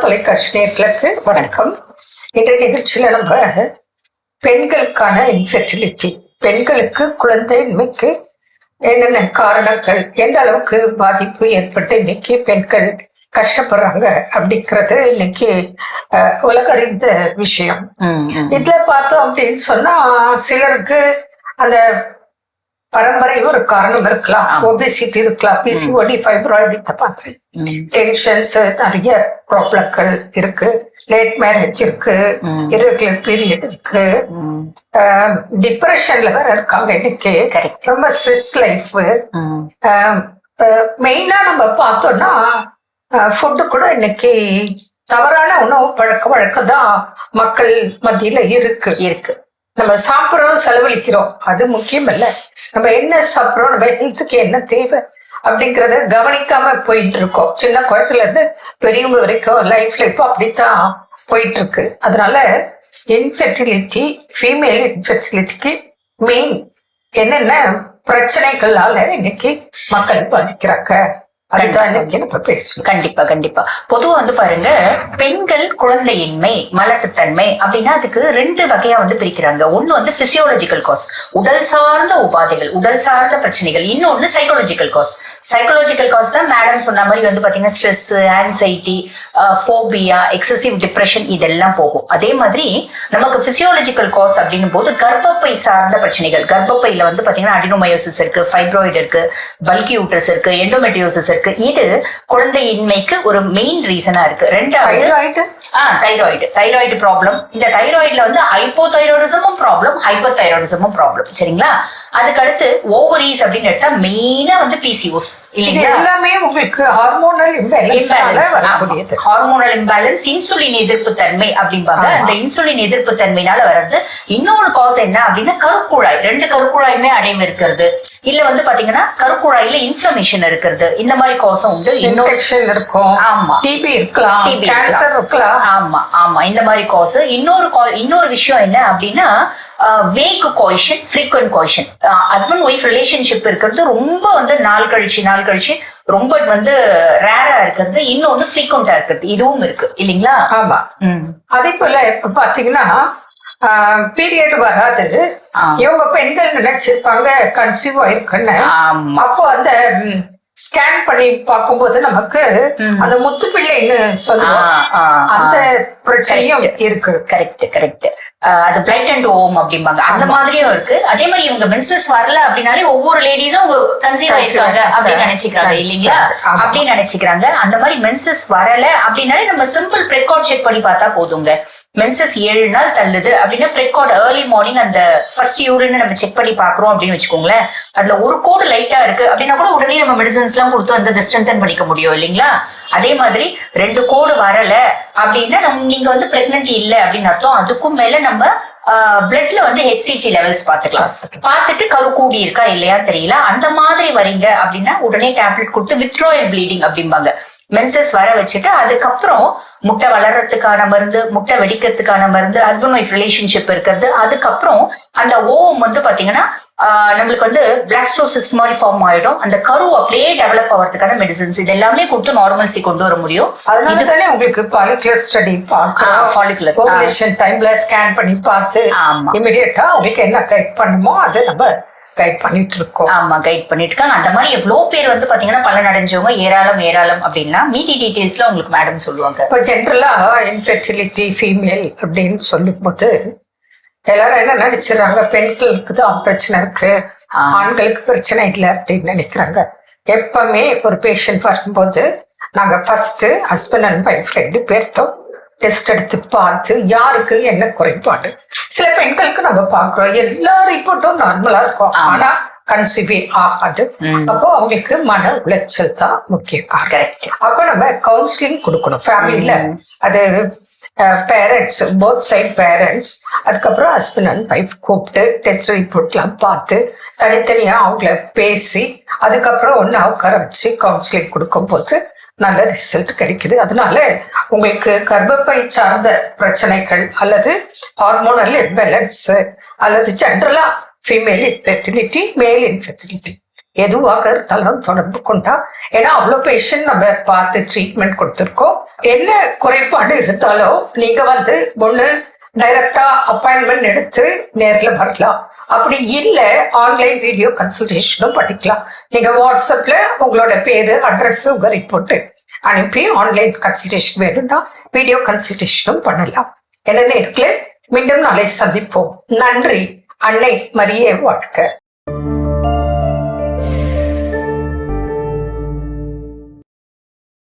தொலைக்காட்சி நேர்களுக்கு வணக்கம் இன்றைய நிகழ்ச்சியில நம்ம பெண்களுக்கான இன்ஃபெர்டிலிட்டி பெண்களுக்கு குழந்தையின்மைக்கு என்னென்ன காரணங்கள் எந்த அளவுக்கு பாதிப்பு ஏற்பட்டு இன்னைக்கு பெண்கள் கஷ்டப்படுறாங்க அப்படிங்கிறது இன்னைக்கு உலகறிந்த விஷயம். இதுல பார்த்தோம் அப்படின்னு சொன்னா சிலருக்கு அந்த பரம்பரை ஒரு காரணம் இருக்கலாம். ஒபிசிட்டி இருக்கலாம். பிசிஓடி ஃபைப்ராய்டு இந்த மாதிரி. டென்ஷன்ஸ் நிறைய ப்ராப்ளங்கள் இருக்கு. லேட் மேரேஜ் இருக்கு. irregular பீரியட் இருக்கு. டிப்ரெஷன்ல வேற இருக்காங்க இன்னைக்கு. ரொம்ப ஸ்ட்ரெஸ் லைஃப். மெயினா நம்ம பார்த்தோம்னா ஃபுட்டு கூட இன்னைக்கு தவறான உணவு பழக்க வழக்கம் தான் மக்கள் மத்தியில இருக்கு. இருக்கு. நம்ம சாப்பிட்றோம் செலவழிக்கிறோம். அது முக்கியம் இல்ல. நம்ம என்ன சாப்பிட்றோம்? நம்ம ஹெல்த்துக்கு என்ன தேவை? அப்படிங்கிறத கவனிக்காம போயிட்டு இருக்கோம் சின்ன குழந்தைல இருந்து பெரியவங்க வரைக்கும் லைஃப்ல இப்போ அப்படித்தான் போயிட்டு இருக்கு அதனால இன்ஃபெர்டிலிட்டி ஃபீமேல் இன்ஃபெர்டிலிட்டிக்கு மெயின் என்னென்ன பிரச்சனைகளால இன்னைக்கு மக்கள் பாதிக்கிறாங்க? கண்டிப்பா. கண்டிப்பா பொதுவா வந்து பாருங்க பெண்கள் குழந்தையின்மை மலட்டுத்தன்மை அப்படின்னா அதுக்கு ரெண்டு வகையா வந்து பிரிக்கிறாங்க. ஒண்ணு வந்து பிசியோலஜிக்கல் காஸ் உடல் சார்ந்த உபாதைகள் உடல் சார்ந்த பிரச்சனைகள். இன்னொன்னு சைக்காலஜிக்கல் காஸ் சைக்காலஜிக்கல் காஸ் தான் மேடம் சொன்ன மாதிரி வந்து பாத்தீங்கன்னா stress anxiety phobia excessive depression இதெல்லாம் போகும். அதே மாதிரி நமக்கு பிசியோலஜிக்கல் காஸ் அப்படின்னும் போது கர்ப்பப்பை சார்ந்த பிரச்சனைகள். கர்ப்பப்பையில வந்து பாத்தீங்கன்னா அடினோமயோசிஸ் இருக்கு ஃபைப்ராய்டு இருக்கு பல்கி யூட்ரஸ் இருக்கு எண்டோமெட்ரியோசிஸ் இருக்கு. இது குழந்தையின்மைக்கு ஒரு மெயின் ரீசனா இருக்கு. ரெண்டாவது தைராய்டு ஆ தைராய்டு தைராய்டு ப்ராப்ளம் இந்த தைராய்டுல வந்து ஹைப்போதைராய்டிசமும் ப்ராப்ளம் ஹைப்பர் தைராய்டிசமும் ப்ராப்ளம் சரிங்களா? அதுக்கு அடுத்து ஓவரீஸ் அப்படின்னு எடுத்தா மெயினா வந்து பிசிஓஸ் இல்லைங்களா? எல்லாமே உங்களுக்கு ஹார்மோனல் வரக்கூடியது. ஹார்மோனல் இம்பேலன்ஸ் இன்சுலின் எதிர்ப்பு தன்மை அப்படிம்பாங்க. அந்த இன்சுலின் எதிர்ப்பு தன்மைனால வர்றது இன்னொரு காஸ் என்ன அப்படின்னா கருக்குழாய். ரெண்டு கருக்குழாயுமே அடைவு இருக்கிறது. இல்ல வந்து பாத்தீங்கன்னா கருக்குழாயில இன்ஃபிளமேஷன் இருக்கிறது. இந்த மாதிரி காசும் உண்டு. இன்ஃபெக்ஷன் இருக்கும். ஆமா. டிபி இருக்கலாம். கேன்சர் இருக்கலாம். ஆமா ஆமா. இந்த மாதிரி காஸ் இன்னொரு இன்னொரு விஷயம் என்ன அப்படின்னா weak coition frequent coition husband wife relationship இருக்கிறது ரொம்ப வந்து நாள் கழிச்சு நாள் கழிச்சு ரொம்ப வந்து ரேரா இருக்கிறது இன்னொன்னு ஃப்ரீக்வெண்டா இருக்கிறது. இதுவும் இருக்கு. இல்லைங்களா? ஆமா. அதே போல பாத்தீங்கன்னா பீரியட் வராது. இவங்க பெண்கள் நினைச்சிருப்பாங்க? கன்சீவ் ஆயிருக்குன்னு. அப்போ அந்த ஸ்கேன் பண்ணி பார்க்கும்போது நமக்கு. அந்த முத்து பிள்ளைன்னு சொல்லுவோம் அந்த. பிரச்சனையும். இருக்கு. கரெக்ட் கரெக்ட் அது பிளைட் அண்ட் ஓம் அப்படிம்பாங்க. அந்த. மாதிரியும் இருக்கு. அதே மாதிரி இவங்க மென்சஸ் வரல அப்படின்னாலே ஒவ்வொரு லேடிஸும் அவங்க கன்சீவ் ஆயிருக்காங்க அப்படின்னு. நினைச்சுக்கிறாங்க இல்லைங்களா. அப்படின்னு நினைச்சுக்கிறாங்க. அந்த மாதிரி மென்சஸ் வரல அப்படின்னாலே நம்ம சிம்பிள் பிரெக்கார்ட் செக் பண்ணி பார்த்தா போதுங்க. மென்சஸ் ஏழு நாள் தள்ளுது அப்படின்னா பிரெக்கார்ட் ஏர்லி மார்னிங் அந்த ஃபர்ஸ்ட் யூரின் நம்ம செக் பண்ணி பாக்குறோம் அப்படின்னு வச்சுக்கோங்களேன். அதுல ஒரு கோடு லைட்டா இருக்கு. அப்படின்னா கூட உடனே நம்ம மெடிசன்ஸ் எல்லாம் கொடுத்து அந்த ஸ்ட்ரென்தன் பண்ணிக்க முடியும் இல்லைங்களா? அதே மாதிரி ரெண்டு கோடு வரல அப்படின்னா நம்ம நீங்க வந்து பிரெக்னன்ட் இல்ல அப்படின்னு அர்த்தம். அதுக்கும் மேல நம்ம பிளட்ல வந்து ஹெச்சிஜி லெவல்ஸ் பாத்துக்கலாம் பார்த்துட்டு கரு கூடி இருக்கா இல்லையா தெரியல. அந்த மாதிரி வரீங்க அப்படின்னா உடனே டேப்லெட் கொடுத்து வித்ரோயல் ப்ளீடிங் அப்படிம்பாங்க. மென்சஸ் வர வச்சுட்டு அதுக்கப்புறம் முட்டை வளர்றதுக்கான மருந்து முட்டை வெடிக்கிறதுக்கான மருந்து ஹஸ்பண்ட் ஒய்ஃப் ரிலேஷன்ஷிப் இருக்கிறது. அதுக்கப்புறம் அந்த ஓவம் வந்து பாத்தீங்கன்னா நம்மளுக்கு வந்து பிளாஸ்டோசிஸ் மாதிரி ஃபார்ம் ஆயிடும். அந்த கரு அப்படியே டெவலப் ஆகிறதுக்கான மெடிசன்ஸ் இது எல்லாமே கொடுத்து நார்மல்சி கொண்டு வர முடியும். அதனால தானே உங்களுக்கு பாலிகுலர் ஸ்டடி. ஓவலேஷன் டைம்ல ஸ்கேன் பண்ணி பார்த்து. இமிடியட்டா உங்களுக்கு என்ன கைட் பண்ணுமோ அதை நம்ம கைட் பண்ணிட்டு இருக்கோம் ஆமா கைட் பண்ணிட்டு இருக்காங்க அந்த மாதிரி எவ்வளவு பேர் வந்து பாத்தீங்கன்னா பலன் அடைஞ்சவங்க ஏராளம் ஏராளம் அப்படின்னா மீதி டீடைல்ஸ்ல உங்களுக்கு மேடம் சொல்லுவாங்க. இப்போ ஜென்ரலா இன்ஃபெர்டிலிட்டி ஃபீமேல் அப்படின்னு சொல்லும்போது எல்லாரும் என்ன நினைச்சிடறாங்க பெண்களுக்கு தான் பிரச்சனை இருக்கு. ஆண்களுக்கு பிரச்சனை இல்லை அப்படின்னு நினைக்கிறாங்க. எப்பவுமே ஒரு பேஷண்ட் வரும்போது நாங்க ஃபர்ஸ்ட் ஹஸ்பண்ட் அண்ட் ஒய்ஃப் ரெண்டு பேர்த்தோம். டெஸ்ட் எடுத்து பார்த்து யாருக்கு என்ன குறைபாடு? சில பெண்களுக்கு நம்ம பார்க்கிறோம் எல்லா ரிப்போர்ட்டும் நார்மலா இருக்கும். ஆனா கன்சிவே ஆகாது. அப்போ அவங்களுக்கு மன உளைச்சல் தான் முக்கிய காரணம் அப்ப நம்ம கவுன்சிலிங் கொடுக்கணும். ஃபேமிலியில அது பேரண்ட்ஸ் போத் சைட் பேரண்ட்ஸ் அதுக்கப்புறம் ஹஸ்பண்ட் அண்ட் ஒய்ஃப் கூப்பிட்டு டெஸ்ட் ரிப்போர்ட்லாம் பார்த்து தனித்தனியா அவங்கள பேசி அதுக்கப்புறம் ஒன்று உட்கார வச்சு கவுன்சிலிங் கொடுக்கும்போது நல்ல ரிசல்ட் கிடைக்குது. அதனால உங்களுக்கு கர்ப்பப்பை சார்ந்த பிரச்சனைகள் அல்லது ஹார்மோனல் இம்பேலன்ஸ் அல்லது ஜென்ரலா ஃபீமேல் இன்ஃபெர்டிலிட்டி மேல் இன்ஃபெர்டிலிட்டி எதுவாக இருந்தாலும் தொடர்பு கொண்டா ஏன்னா அவ்வளோ பேஷண்ட் நம்ம பார்த்து ட்ரீட்மெண்ட் கொடுத்துருக்கோம். என்ன குறைபாடு இருந்தாலும் நீங்க வந்து ஒன்று டைரக்டா அப்பாயின்மெண்ட் எடுத்து நேர்ல வரலாம். அப்படி இல்ல ஆன்லைன் வீடியோ கன்சல்டேஷனும் பண்ணிக்கலாம் நீங்க வாட்ஸ்அப்ல உங்களோட பேரு அட்ரஸ் உங்க ரிப்போர்ட்டு அனுப்பி ஆன்லைன் கன்சல்டேஷன் வேணும்னா வீடியோ கன்சல்டேஷனும் பண்ணலாம். என்ன நேர்களே மீண்டும் நாளை சந்திப்போம். நன்றி. அன்னை மரியே வாழ்க.